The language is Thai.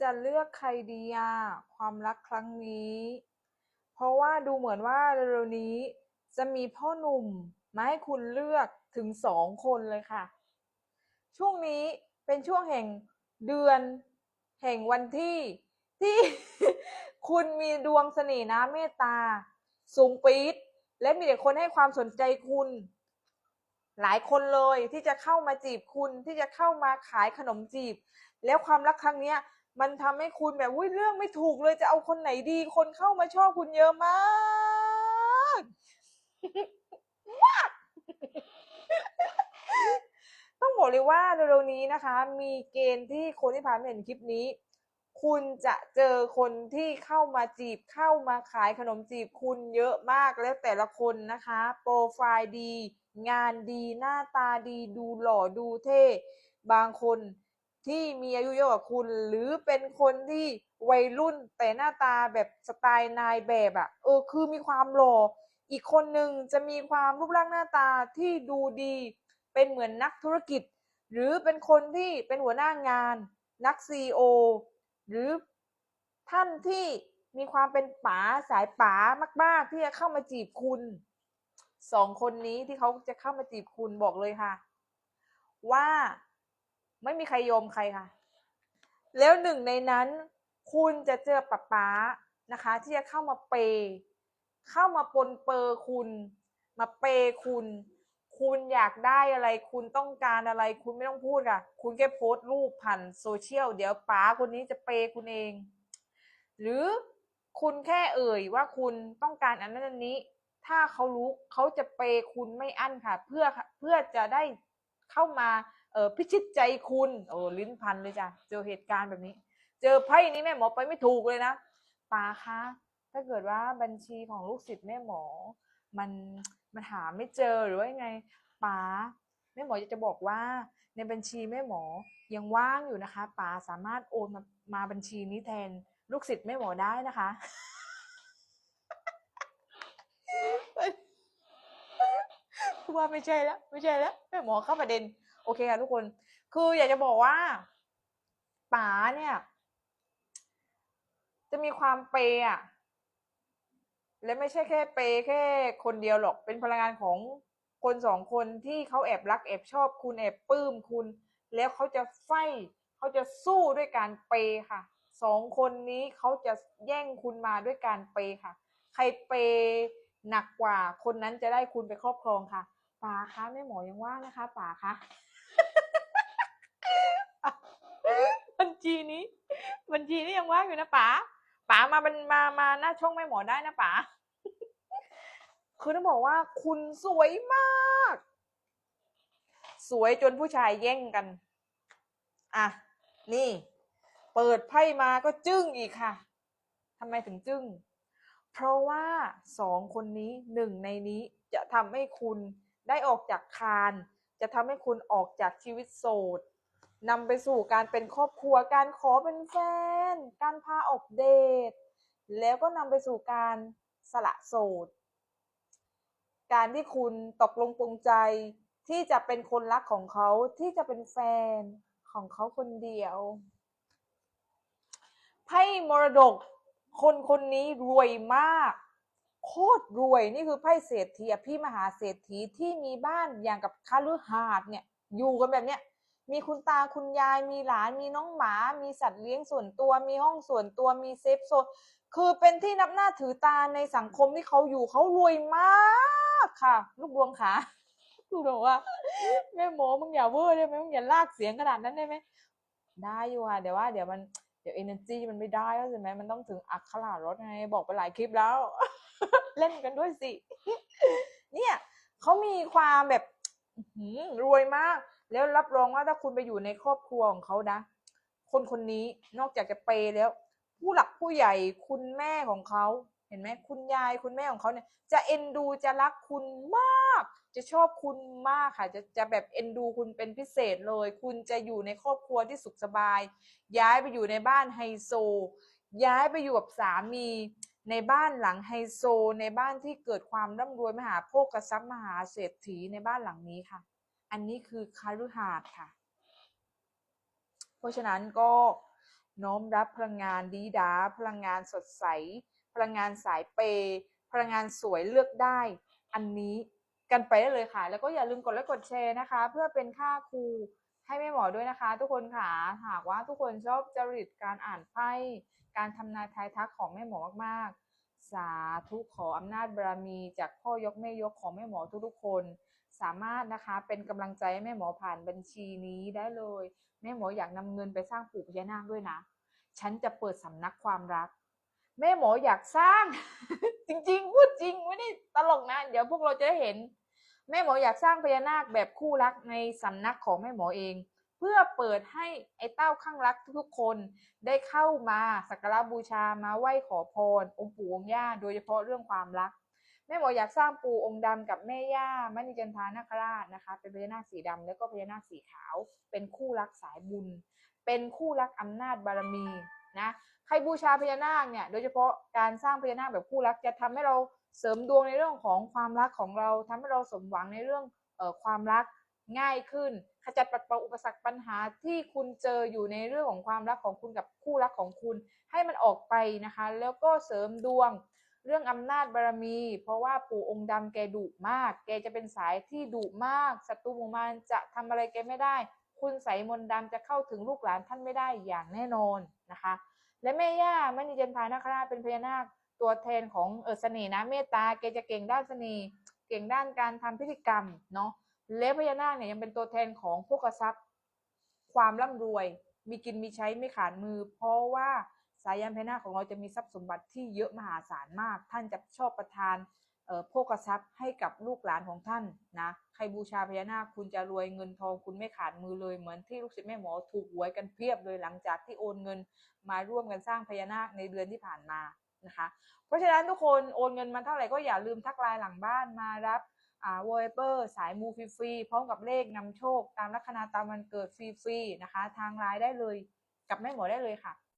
จะเลือกใครดีอะความรักครั้งนี้ เพราะว่าดูเหมือนว่าเร็วๆนี้จะมีพ่อหนุ่มมาให้คุณเลือกถึงสองคนเลยค่ะ ช่วงนี้เป็นช่วงแห่งเดือน แห่งวันที่ที่คุณมีดวงเสน่ห์นะเมตตา สูงปี๊ดและมีแต่คนให้ความสนใจคุณ หลายคนเลยที่จะเข้ามาจีบคุณที่จะเข้ามาขายขนมจีบ แล้วความรักครั้งเนี้ย มันทำให้คุณแบบอุ้ยเรื่องไม่ถูกเลยจะเอาคนไหนดี คนเข้ามาชอบคุณเยอะมากมากต้องบอกเลยว่าเร็วๆนี้นะคะ มีเกณฑ์ที่คนที่ผ่านมาเห็นคลิปนี้ คุณจะเจอคนที่เข้ามาจีบเข้ามาขายขนมจีบคุณเยอะมากแล้วแต่ละคนนะคะ โปรไฟล์ดี งานดีหน้าตาดี ดูหล่อดูเท่ บางคน ที่มีอายุเยอะกว่าคุณ หรือเป็นคนที่วัยรุ่นแต่หน้าตาแบบสไตล์นายแบบอะเออคือมีความหล่ออีกคนหนึ่งจะมีความรูปร่างหน้าตาที่ดูดี เป็นเหมือนนักธุรกิจ หรือเป็นคนที่เป็นหัวหน้างาน นักซีโอหรือท่านที่มีความเป็นป๋าสายป๋ามาก ๆ ที่จะเข้ามาจีบคุณสองคนนี้ที่เขาจะเข้ามาจีบคุณบอกเลยค่ะ ว่า ไม่มีใครยอมใครค่ะ แล้วหนึ่งในนั้น คุณจะเจอป๋าป๋านะคะ ที่จะเข้ามาเปย์เข้ามาปนเปอร์คุณ มาเปย์คุณ คุณอยากได้อะไร คุณต้องการอะไร คุณไม่ต้องพูดค่ะ คุณแค่โพสต์รูปผ่านโซเชียล เดี๋ยวป๋าคนนี้จะเปย์คุณเอง หรือคุณแค่เอ่ยว่าคุณต้องการอันนั้นอันนี้ ถ้าเขารู้เขาจะเปย์คุณไม่อั้นค่ะ เพื่อเพื่อจะได้เข้ามา เออพิชิตใจคุณโอ้ลิ้นพันเลยจ้ะเจอเหตุการณ์แบบนี้ เจอไพ่นี้แม่หมอไปไม่ถูกเลยนะป๋าคะถ้าเกิดว่าบัญชีของลูกศิษย์แม่หมอ มันมันหาไม่เจอหรือว่ายังไงป๋าแม่หมออยากจะบอกว่าในบัญชีแม่หมอยังว่างอยู่นะคะป๋าสามารถโอนมามาบัญชีนี้แทนลูกศิษย์แม่หมอได้นะคะว่าไม่ใช่แล้วไม่ใช่แล้วแม่หมอเข้าประเด็น โอเคค่ะทุกคน คืออยากจะบอกว่าป๋าเนี่ย จะมีความเปย์อะและไม่ใช่แค่เปย์แค่คนเดียวหรอก เป็นพลังงานของคนสองคนที่เขาแอบรักแอบชอบคุณแอบปลื้มคุณ แล้วเขาจะไฟเขาจะสู้ด้วยการเปย์ค่ะสองคนนี้เขาจะแย่งคุณมาด้วยการเปย์ค่ะ ใครเปย์หนักกว่าคนนั้นจะได้คุณไปครอบครองค่ะป๋าคะแม่หมอยังว่างนะคะป๋าคะ ชีนี้ยังว่างอยู่นะป๋าป๋ามาบันมามาหน้าช่องแม่หมอได้นะป๋าคือต้องบอกว่าคุณสวยมาก สวยจนผู้ชายแย่งกัน อะ นี่ เปิดไพ่มาก็จึ้งอีกค่ะทำไมถึงจึ้ง เพราะว่าสองคนนี้หนึ่งในนี้จะทำให้คุณได้ออกจากคาน จะทำให้คุณออกจากชีวิตโสด นำไปสู่การเป็นครอบครัว การขอเป็นแฟน การพาออกเดท แล้วก็นำไปสู่การสละโสด การที่คุณตกลงปรงใจที่จะเป็นคนรักของเขาที่จะเป็นแฟนของเขาคนเดียวไพ่มรดก คนคนนี้รวยมาก โคตรรวยนี่คือไพ่เศรษฐีอภิมหาเศรษฐีที่มีบ้านอย่างกับคาลือหาดเนี่ย อยู่กันแบบเนี้ย มีคุณตาคุณยายมีหลานมีน้องหมา มีสัตว์เลี้ยงส่วนตัว มีห้องส่วนตัวมีเซฟโซนคือเป็นที่นับหน้าถือตาในสังคมที่เขาอยู่เขารวยมากค่ะ ลูกดวงขาลูกดวงว่าแม่หมอมึงอย่าเวอร์ได้ไหมมึงอย่าลากเสียงขนาดนั้นได้ไหมได้อยู่ค่ะเดี๋ยวว่า เดี๋ยวมันเดี๋ยว energy มันไม่ได้แล้วใช่ไหมมันต้องถึงอักขระรถไงบอกไปหลายคลิปแล้ว เล่นกันด้วยสิ เนี่ยเขามีความแบบรวยมาก แล้วรับรองว่าถ้าคุณไปอยู่ในครอบครัวของเขานะ คนคนนี้นอกจากจะเปย์แล้ว ผู้หลักผู้ใหญ่คุณแม่ของเขาเห็นไหมคุณยายคุณแม่ของเขาเนี่ยจะเอ็นดูจะรักคุณมาก จะชอบคุณมากค่ะ จะจะแบบเอ็นดูคุณเป็นพิเศษเลย คุณจะอยู่ในครอบครัวที่สุขสบาย ย้ายไปอยู่ในบ้านไฮโซ ย้ายไปอยู่กับสามีในบ้านหลังไฮโซ ในบ้านที่เกิดความร่ำรวยมหาโภคทรัพย์มหาเศรษฐีในบ้านหลังนี้ค่ะ อันนี้คือคารุหาดค่ะ เพราะฉะนั้นก็น้อมรับพลังงานดีดา พลังงานสดใส พลังงานสายเป พลังงานสวยเลือกได้ อันนี้กันไปได้เลยค่ะ แล้วก็อย่าลืมกดไลค์กดแชร์นะคะ เพื่อเป็นค่าครูให้แม่หมอด้วยนะคะ ทุกคนค่ะ หากว่าทุกคนชอบจริตการอ่านไพ่การทำนายทายทักของแม่หมอมากๆ สาธุขออำนาจบารมี จากพ่อยกแม่ยกของแม่หมอทุกๆคน สามารถนะคะเป็นกำลังใจให้แม่หมอผ่านบัญชีนี้ได้เลย แม่หมออยากนำเงินไปสร้างปู่พญานาคด้วยนะ ฉันจะเปิดสำนักความรัก แม่หมออยากสร้าง จริงๆพูดจริงไม่ได้ตลกนะ เดี๋ยวพวกเราจะได้เห็น แม่หมออยากสร้างพญานาคแบบคู่รักในสำนักของแม่หมอเอง เพื่อเปิดให้ไอ้เต้าข้างรักทุกๆคนได้เข้ามาสักการะบูชามาไหว้ขอพรองค์ปู่องค์ย่าโดยเฉพาะเรื่องความรัก แม่หมออยากสร้างปู่องค์ดำกับแม่ย่ามณีจันทานาคราชนะคะ เป็นพญานาคสีดำแล้วก็พญานาคสีขาว เป็นคู่รักสายบุญ เป็นคู่รักอำนาจบารมีนะใครบูชาพญานาคเนี่ยโดยเฉพาะการสร้างพญานาคแบบคู่รักจะทำให้เราเสริมดวงในเรื่องของความรักของเราทำให้เราสมหวังในเรื่องออความรักง่ายขึ้น ขจัดปัดเป่าอุปสรรคปัญหาที่คุณเจออยู่ในเรื่องของความรักของคุณกับคู่รักของคุณ ให้มันออกไปนะคะ แล้วก็เสริมดวง เรื่องอำนาจบารมี เพราะว่าปู่องค์ดำแกดุมาก แกจะเป็นสายที่ดุมากศัตรูหมู่มารจะทำอะไรแกไม่ได้ คุณใสยมนต์ดำจะเข้าถึงลูกหลานท่านไม่ได้อย่างแน่นอนนะคะ และแม่ย่ามณีจันทานาคราชเป็นพญานาคตัวแทนของเออเสน่ห์นะเมตตาแกจะเก่งด้านเสน่ห์เก่งด้านการทำพิธีกรรมเนาะและพญานาคเนี่ยยังเป็นตัวแทนของพวกทรัพย์ ความร่ำรวย มีกินมีใช้ไม่ขาดมือ เพราะว่า สายยานพญานาคของเราจะมีทรัพย์สมบัติที่เยอะมหาศาลมาก ท่านจะชอบประทานโภคทรัพย์ให้กับลูกหลานของท่านนะใครบูชาพญานาคคุณจะรวยเงินทองคุณไม่ขาดมือเลย เหมือนที่ลูกศิษย์แม่หมอถูกหวยกันเพียบเลยหลังจากที่โอนเงินมาร่วมกันสร้างพญานาคในเดือนที่ผ่านมานะคะ เพราะฉะนั้นทุกคนโอนเงินมาเท่าไหร่ก็อย่าลืมทักไลน์หลังบ้านมารับอาวอลเปอร์สายมูฟรีๆพร้อมกับเลขนำโชค ตามลัคนาตามวันเกิดฟรีๆนะคะ ทางไลน์ได้เลยกับแม่หมอได้เลยค่ะ